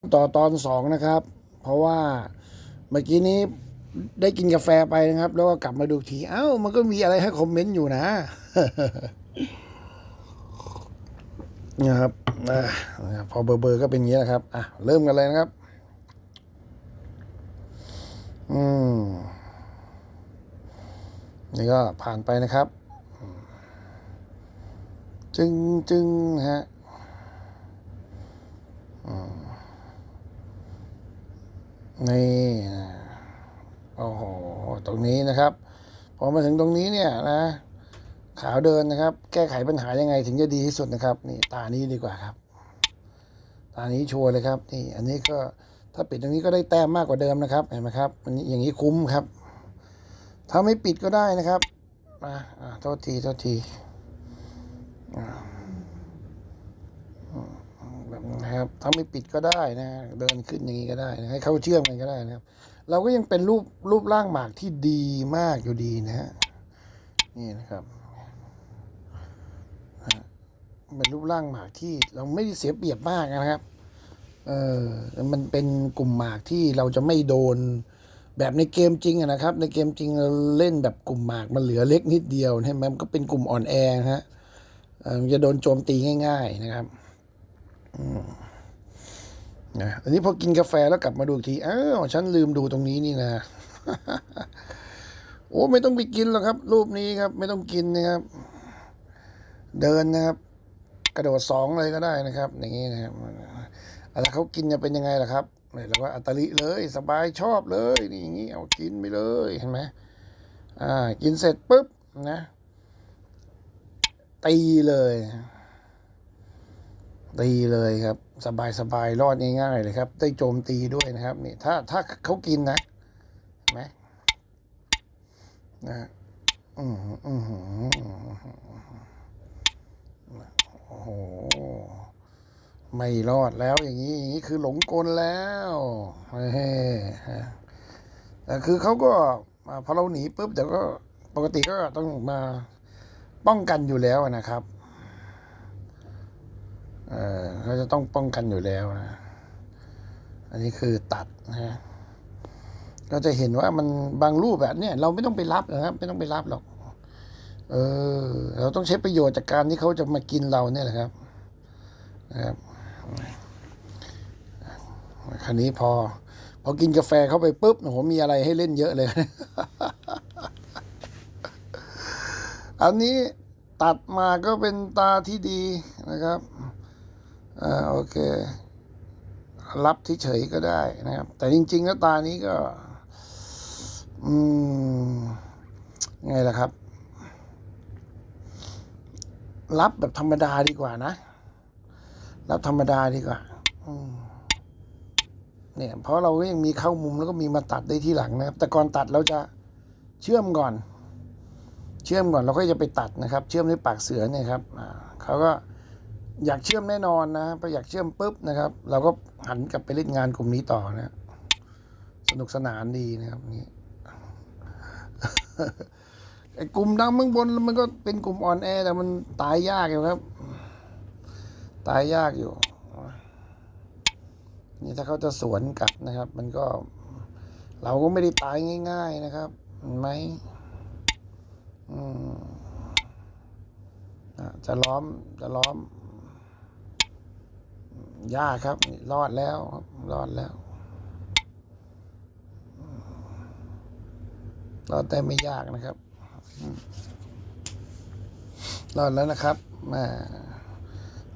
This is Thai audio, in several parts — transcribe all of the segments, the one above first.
ต่อตอนสองนะครับ เพราะว่าเมื่อกี้นี้ได้กินกาแฟไปนะครับ แล้วก็กลับมาดูทีเอ้า มันก็มีอะไรให้คอมเมนต์อยู่นะนะครับอพอเบอร์เบอร์ก็เป็นอย่างนี้นะครับ อะ เริ่มกันเลยนะครับ อืม นี่ก็ผ่านไปนะครับ จึงจึงฮะ นี่นะโอ้โหตรงนี้นะครับพอมาถึงตรงนี้เนี่ยนะ ขาวเดินนะครับ แก้ไขปัญหายังไงถึงจะดีที่สุดนะครับ นี่ตานี้ดีกว่าครับ ตานี้ชัวร์เลยครับ นี่ อันนี้ก็ถ้าปิดตรงนี้ก็ได้แต้มมากกว่าเดิมนะครับเห็นไหมครับอันนี้อย่างนี้คุ้มครับ ถ้าไม่ปิดก็ได้นะครับอ่าอ่าโทษทีโทษทีอ่าแบบ นะครับถ้าไม่ปิดก็ได้นะ เดินขึ้นอย่างนี้ก็ได้นะให้เขาเชื่อมกันก็ได้นะครับ เราก็ยังเป็นรูปรูปร่างหมากที่ดีมากอยู่ดีนะฮะนี่นะครับเป็นรูปร่างหมากที่เราไม่ได้เสียเปรียบมากนะครับเออมันเป็นกลุ่มหมากที่เราจะไม่โดนแบบในเกมจริงนะครับ ในเกมจริงเราเล่นแบบกลุ่มหมากมันเหลือเล็กนิดเดียวใช่ไหมมันก็เป็นกลุ่มอ่อนแอนะฮะมันจะโดนโจมตีง่าย ๆนะครับ อืม นะอันนี้พอกินกาแฟแล้วกลับมาดูอีกทีอ้าวฉันลืมดูตรงนี้นี่นะโอ้ไม่ต้องไปกินหรอกครับ รูปนี้ครับ ไม่ต้องกินนะครับ เดินนะครับ กระโดดสองเลยก็ได้นะครับ อย่างนี้นะครับอะไรเขากินจะเป็นยังไงล่ะครับเนี่ยเราก็อัตลิเลยสบายชอบเลยนี่อย่างนี้เอากินไปเลยเห็นไหมอ่า กินเสร็จปุ๊บนะตีเลย ตีเลยครับ สบายสบายรอดง่ายๆเลยครับ ได้โจมตีด้วยนะครับนี่ถ้าถ้าเขากินนะเห็นไหมนะอืมอืมอืมโอ้โหไม่รอดแล้วอย่างนี้อย่างนี้คือหลงกลแล้วเฮ้แต่คือเขาก็อ่าพอเราหนีปุ๊บเดี๋ยวก็ปกติก็ต้องมาป้องกันอยู่แล้วนะครับ เออเขาจะต้องป้องกันอยู่แล้วนะ อันนี้คือตัดนะฮะก็จะเห็นว่ามันบางรูปแบบเนี้ยเราไม่ต้องไปรับนะครับ ไม่ต้องไปรับหรอก เออ เราต้องใช้ประโยชน์จากการที่เขาจะมากินเราเนี่ยแหละครับนะครับคราวนี้พอ พอกินกาแฟเข้าไปปุ๊บโหมีอะไรให้เล่นเยอะเลย อันนี้ตัดมาก็เป็นตาที่ดีนะครับ อ่าโอเค รับที่เฉยก็ได้นะครับ แต่จริง ๆ แล้วตานี้ก็ อืม ไงล่ะครับ รับแบบธรรมดาดีกว่านะ รับธรรมดาดีกว่า อืมเนี่ยเพราะเราก็ยังมีเข้ามุมแล้วก็มีมาตัดได้ที่หลังนะครับ แต่ก่อนตัดเราจะเชื่อมก่อน เชื่อมก่อนเราก็จะไปตัดนะครับ เชื่อมด้วยปากเสือเนี่ยครับอ่าเขาก็ อยากเชื่อมแน่นอนนะพออยากเชื่อมปุ๊บนะครับ เราก็หันกลับไปเล่นงานกลุ่มนี้ต่อนะ สนุกสนานดีนะครับนี่ไอ้กลุ่มดังเมืองบนมันก็เป็นกลุ่มอ่อนแอแต่มันตายยากอยู่ครับ ตายยากอยู่นี่ถ้าเขาจะสวนกลับนะครับ มันก็ เราก็ไม่ได้ตายง่าย ๆนะครับเห็นไหมอืมอะจะล้อมจะล้อม ยากครับ รอดแล้วครับรอดแล้ว รอดแต่ไม่ยากนะครับ รอดแล้วนะครับแมา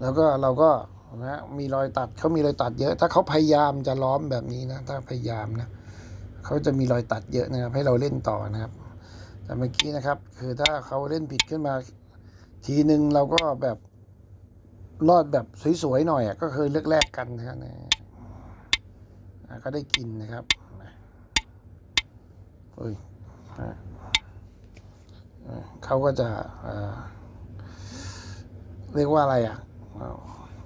แล้วก็เราก็นะมีรอยตัดเขามีรอยตัดเยอะ ถ้าเขาพยายามจะล้อมแบบนี้นะ ถ้าพยายามนะเขาจะมีรอยตัดเยอะนะครับ ให้เราเล่นต่อนะครับ แต่เมื่อกี้นะครับ คือถ้าเขาเล่นผิดขึ้นมา ทีหนึ่งเราก็แบบ รอดแบบสวยๆหน่อยอก็เคยเลือกแลกกันนะครับเนี่ยอะก็ได้กินนะครับเฮ้ยอะอะเขาก็จะเรียกว่าอะไรอะอ้าว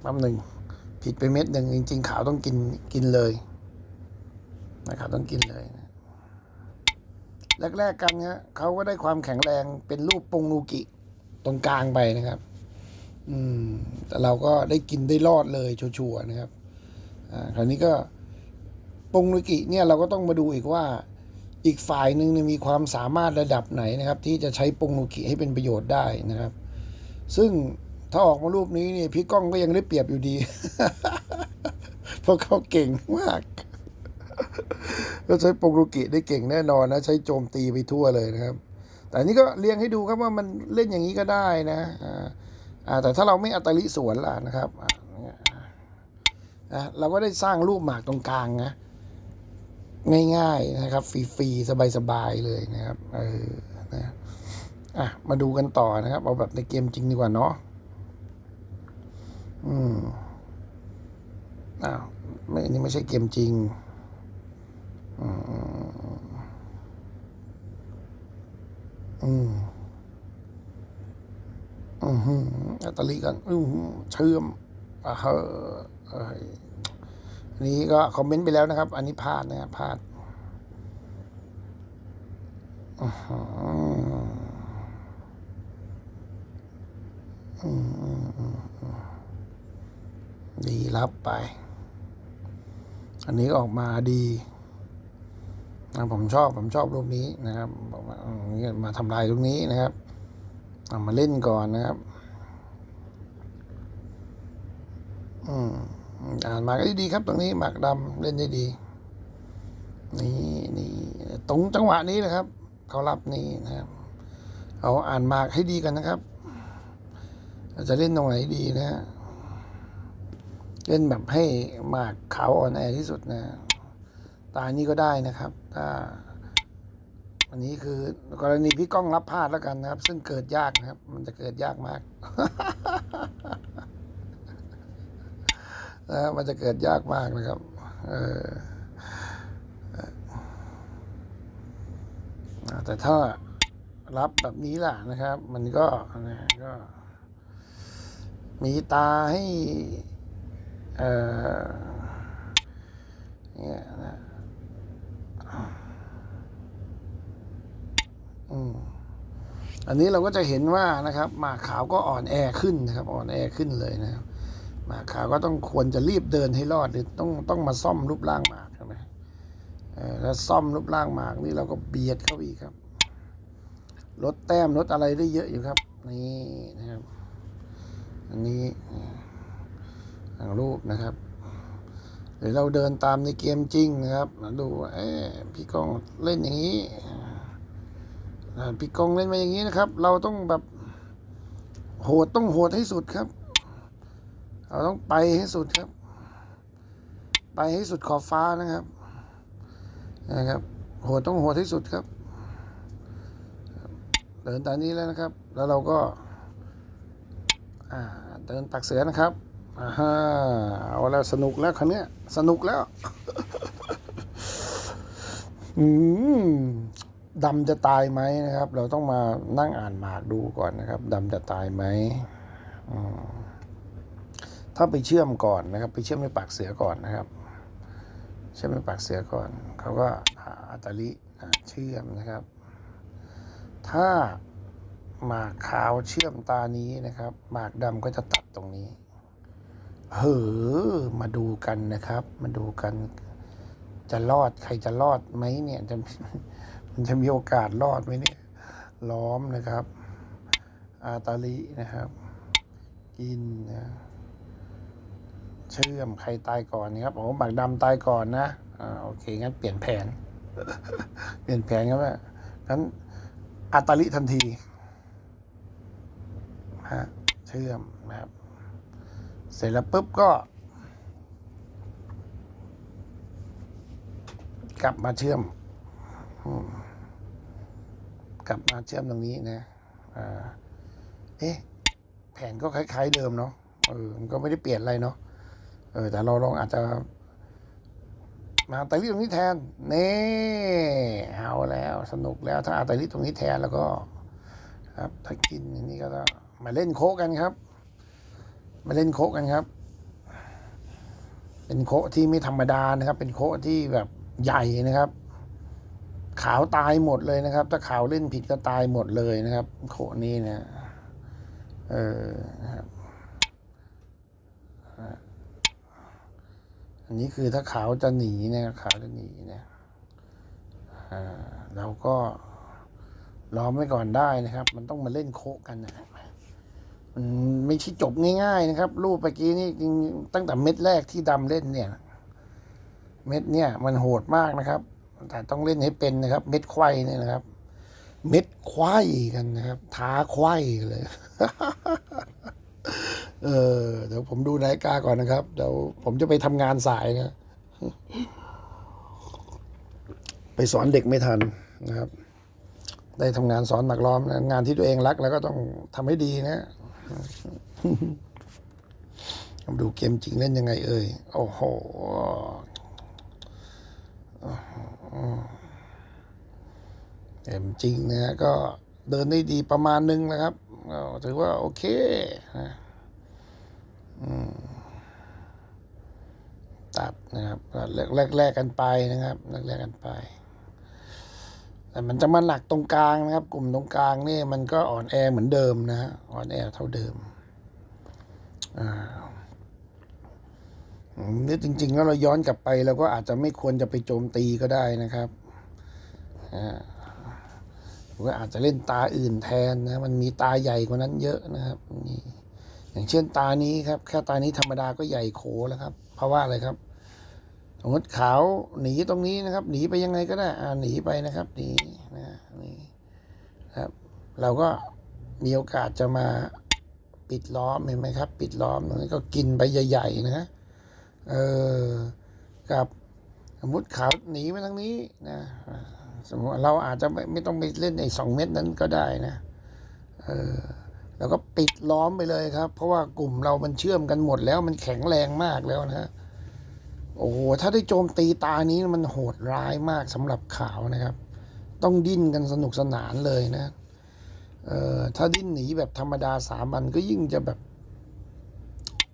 แป๊บหนึ่งผิดไปเม็ดหนึ่งจริง ๆ ขาวต้องกินกินเลยนะครับต้องกินเลยนะแรกๆกันฮะเขาก็ได้ความแข็งแรงเป็นรูปปงนูกิตรงกลางไปนะครับ อืม แต่เราก็ได้กินได้รอดเลยชัวร์นะครับ อ่า คราวนี้ก็ปงนุกิเนี่ยเราก็ต้องมาดูอีกว่า อีกฝ่ายหนึ่งมีความสามารถระดับไหนนะครับ ที่จะใช้ปงนุกิให้เป็นประโยชน์ได้นะครับ ซึ่งถ้าออกมารูปนี้เนี่ยพี่ก้องก็ยังได้เปรียบอยู่ดี เพราะเขาเก่งมากก็ใช้ปงรุกิได้เก่งแน่นอนนะ ใช้โจมตีไปทั่วเลยนะครับ แต่นนี้ก็เรียงให้ดูครับว่ามันเล่นอย่างนี้ก็ได้นะอ่า แต่ถ้าเราไม่อัตลิสวนล่ะนะครับเนี่ยอะเราก็ได้สร้างรูปหมากตรงกลางนะง่ายๆนะครับ ฟรีๆ สบายๆ เลยนะครับเออนะอะมาดูกันต่อนะครับ เอาแบบในเกมจริงดีกว่าเนาะอืมอ้าวไม่นนี่ไม่ใช่เกมจริงอืมอืม อัตลิกันเชื่อมอะเฮ้อันนี้ก็คอมเมนต์ไปแล้วนะครับ อันนี้พลาดนะครับพลาดดีรับไป อันนี้ออกมาดีนะผมชอบผมชอบรูปนี้นะครับบอกว่าอืมนี่มาทำลายตรงนี้นะครับเอามาเล่นก่อนนะครับ อืมอ่านมาก็ดีครับ ตรงนี้หมากดำเล่นได้ดี นี่นี่ตรงจังหวะนี้นะครับ เขารับนี่นะครับ เอาอ่านหมากให้ดีกันนะครับจะเล่นตรงไหนดีนะฮะเล่นแบบให้หมากขาวอ่อนแอที่สุดนะ ตานี้ก็ได้นะครับ ถ้าอันนี้คือกรณีพี่ก้องรับพลาดแล้วกันนะครับ ซึ่งเกิดยากนะครับ มันจะเกิดยากมาก นะมันจะเกิดยากมากนะครับเออแต่ถ้ารับแบบนี้ล่ะนะครับ มันก็นะก็ มีตาให้เอ่อเนี่ยนะอืมอันนี้เราก็จะเห็นว่านะครับหมากขาวก็อ่อนแอขึ้นนะครับ อ่อนแอขึ้นเลยนะครับ หมากขาวก็ต้องควรจะรีบเดินให้รอดหรือต้องต้องมาซ่อมรูปร่างหมากใช่ไหมแล้วซ่อมรูปร่างหมากนี่เราก็เบียดเข้าไปอีกครับลดแต้มลดอะไรได้เยอะอยู่ครับ นี่นะครับ อันนี้ทางรูปนะครับหรือเราเดินตามในเกมจริงนะครับมาดูว่าเอ๊พี่กองเล่นอย่างนี้พี่กองเล่นมาอย่างนี้นะครับ เราต้องแบบโหดต้องโหดให้สุดครับ เราต้องไปให้สุดครับ ไปให้สุดขอบฟ้านะครับนะครับโหดต้องโหดให้สุดครับ เดินตามนี้แล้วนะครับ แล้วเราก็อ่าเดินตักเสือนะครับอ่าฮะเอาแล้วสนุกแล้วคันนี้สนุกแล้วอืมดำจะตายไหมนะครับ เราต้องมานั่งอ่านหมากดูก่อนนะครับดำจะตายไหมอืม ถ้าไปเชื่อมก่อนนะครับ ไปเชื่อมในปากเสือก่อนนะครับ เชื่อมในปากเสือก่อน เขาก็หาอัตาลิเชื่อมนะครับ ถ้าหมากขาวเชื่อมตานี้นะครับ หมากดำก็จะตัดตรงนี้เฮ้อมาดูกันนะครับ มาดูกัน จะรอดใครจะรอดไหมเนี่ยจะมันจะมีโอกาสรอดไหมเนี่ย ล้อมนะครับ อาตาลินะครับ กินนะ เชื่อมใครตายก่อนนะครับโอ้หมากดำตายก่อนนะอ่าโอเคงั้นเปลี่ยนแผน เปลี่ยนแผนครับว่างั้นอาตาลิทันทีฮะเชื่อมนะครับ เสร็จแล้วปุ๊บก็ กลับมาเชื่อมอืมกลับมาเชื่อมตรงนี้นะอ่าเอ๊ะแผนก็คล้าย ๆ เดิมเนาะเออมันก็ไม่ได้เปลี่ยนอะไรเนาะ เออแต่เราลองอาจจะมาอัตลิตรงนี้แทนเน่เอาแล้วสนุกแล้วถ้าอัตลิตรงนี้แทนแล้วก็ ครับถ้ากินอย่างนี้ก็ต้องมาเล่นโคกันครับ มาเล่นโคกันครับ เป็นโคที่ไม่ธรรมดานะครับ เป็นโคที่แบบใหญ่นะครับ ขาวตายหมดเลยนะครับ ถ้าขาวเล่นผิดก็ตายหมดเลยนะครับ โคนี้เนะเออนะครับ อันนี้คือถ้าขาวจะหนีเนี่ยขาวจะหนีเนี่ยอ่าเราก็ล้อมไว้ก่อนได้นะครับ มันต้องมาเล่นโคกันนะมันไม่ใช่จบง่ายๆนะครับ รูปเมื่อกี้นี่จริงตั้งแต่เม็ดแรกที่ดำเล่นเนี่ย เม็ดเนี่ยมันโหดมากนะครับ แต่ต้องเล่นให้เป็นนะครับ เม็ดไขว้เนี่ยนะครับ เม็ดไขว้กันนะครับ ท้าไขว้กันเลย เออเดี๋ยวผมดูนาฬิกาก่อนนะครับ เดี๋ยวผมจะไปทำงานสายนะ ไปสอนเด็กไม่ทันนะครับ ได้ทำงานสอนหนักล้อมนะงานที่ตัวเองรักแล้วก็ต้องทำให้ดีนะมาดูเกมจริงเล่นยังไง เอ่ย โอ้โหเกมจริงนะก็เดินได้ดีประมาณนึงนะครับถือว่าโอเคนะ ตัดนะครับแลกแลกกันไปนะครับแลกแลกกันไป แต่มันจะมาหนักตรงกลางนะครับ กลุ่มตรงกลางนี่มันก็อ่อนแอเหมือนเดิมนะฮะอ่อนแอเท่าเดิมอ่านี่จริง ๆ แล้วเราย้อนกลับไปเราก็อาจจะไม่ควรจะไปโจมตีก็ได้นะครับอ่าหรือาอาจจะเล่นตาอื่นแทนนะ มันมีตาใหญ่กว่านั้นเยอะนะครับนี่ อย่างเช่นตานี้ครับแค่ตานี้ธรรมดาก็ใหญ่โขแล้วครับ เพราะว่าอะไรครับสมมติขาวหนีตรงนี้นะครับ หนีไปยังไงก็ได้อ่าหนีไปนะครับหนีนะนี่ครับ เราก็มีโอกาสจะมาปิดล้อมเห็นไหมครับ ปิดล้อมตรงนี้ก็กินไปใหญ่ ๆ นะเออกับสมมติขาวหนีไปทางนี้นะสมมติเราอาจจะไม่ไม่ต้องไปเล่นไอ้สองเม็ดนั้นก็ได้นะเออ แล้วก็ปิดล้อมไปเลยครับ เพราะว่ากลุ่มเรามันเชื่อมกันหมดแล้วมันแข็งแรงมากแล้วนะฮะโอ้โหถ้าได้โจมตีตานี้มันโหดร้ายมากสำหรับขาวนะครับ ต้องดิ้นกันสนุกสนานเลยนะเอ่อถ้าดิ้นหนีแบบธรรมดาสามัญก็ยิ่งจะแบบ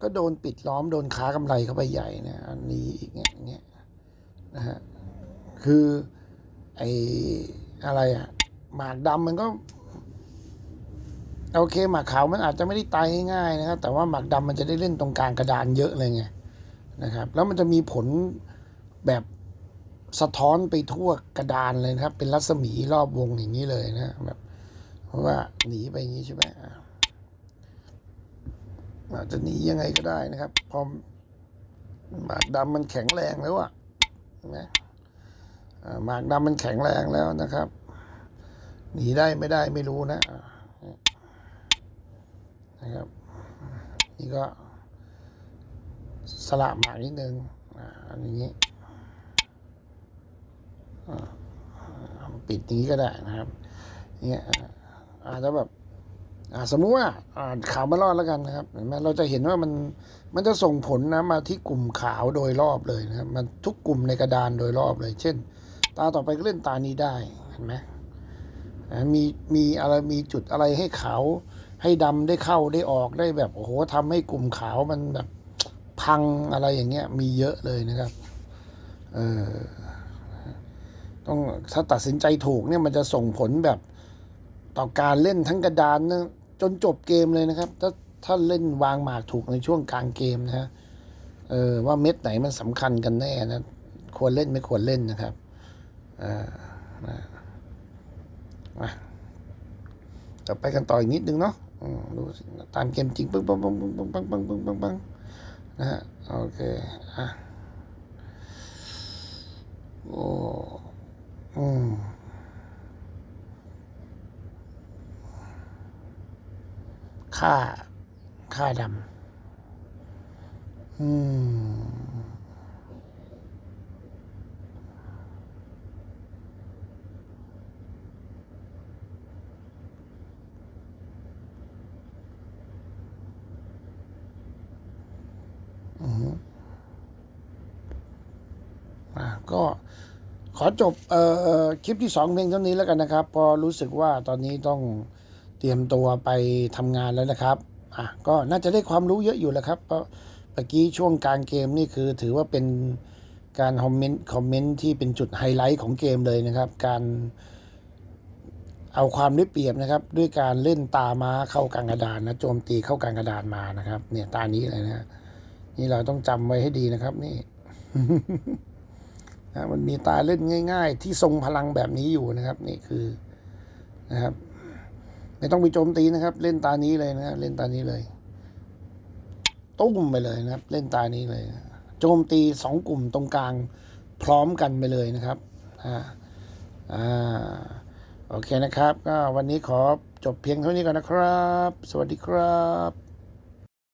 ก็โดนปิดล้อมโดนค้ากำไรเข้าไปใหญ่นะอันนี้อีกเนี้ยเนี้ยนะฮะคือไออะไรอะหมากดำมันก็ โอเคหมากขาวมันอาจจะไม่ได้ตายง่ายๆนะครับ แต่ว่าหมากดำมันจะได้เล่นตรงกลางกระดานเยอะเลยไงนะครับ แล้วมันจะมีผลแบบสะท้อนไปทั่วกระดานเลยนะครับ เป็นรัศมีรอบวงอย่างนี้เลยนะแบบเพราะว่าหนีไปอย่างนี้ใช่ไหมอาจจะหนียังไงก็ได้นะครับ พอหมากดำมันแข็งแรงแล้วอะนไหมาหมากดำมันแข็งแรงแล้วนะครับ หนีได้ไม่ได้ไม่รู้นะ นะครับนี่ก็สละหมากนิดนึงอ่าอันนี้ปิดนี้ก็ได้นะครับเนี่ยอาจจะแบบอ่าสมมุติว่าอ่าขาวมารอดแล้วกันนะครับเห็นไหมเราจะเห็นว่ามันมันจะส่งผลนะมาที่กลุ่มขาวโดยรอบเลยนะครับมันทุกกลุ่มในกระดานโดยรอบเลย เช่น ตาต่อไปก็เล่นตานี้ได้เห็นไหมมีมีอะไรมีจุดอะไรให้ขาว ให้ดำได้เข้าได้ออกได้แบบโอ้โหทำให้กลุ่มขาวมันแบบพังอะไรอย่างเงี้ย มีเยอะเลยนะครับ เออต้องถ้าตัดสินใจถูกเนี่ยมันจะส่งผลแบบต่อการเล่นทั้งกระดานนะจนจบเกมเลยนะครับ ถ้าถ้าเล่นวางหมากถูกในช่วงกลางเกมนะฮะเออว่าเม็ดไหนมันสำคัญกันแน่นะ ควรเล่นไม่ควรเล่นนะครับอ่านะมาต่อไปกันต่ออีกนิดนึงเนาะ ดูตามเกมจริงปึ้งปังปังปังปังปังปังปังปังปังนะฮะโอเคอะโอ้อืมค่าค่าดำอืม ก็ขอจบเอ่อคลิปที่สองเพียงเท่านี้แล้วกันนะครับ พอรู้สึกว่าตอนนี้ต้องเตรียมตัวไปทำงานแล้วนะครับอะก็น่าจะได้ความรู้เยอะอยู่แล้วครับเพราะเมื่อกี้ช่วงกลางเกมนี่คือถือว่าเป็นการคอมเมนต์คอมเมนต์ที่เป็นจุดไฮไลท์ของเกมเลยนะครับ การเอาความได้เปรียบนะครับ ด้วยการเล่นตาม้าเข้ากลางกระดานนะโจมตีเข้ากลางกระดานมานะครับ เนี่ยตานี้เลยนะนี่เราต้องจำไว้ให้ดีนะครับ นี่ นะมันมีตาเล่นง่าย ๆ ที่ทรงพลังแบบนี้อยู่นะครับ นี่คือนะครับ ไม่ต้องไปโจมตีนะครับ เล่นตานี้เลยนะเล่นตานี้เลยตุ้มไปเลยนะครับ เล่นตานี้เลย โจมตีสองกลุ่มตรงกลางพร้อมกันไปเลยนะครับอ่าอ่าโอเคนะครับ ก็วันนี้ขอจบเพียงเท่านี้ก่อนนะครับ สวัสดีครับ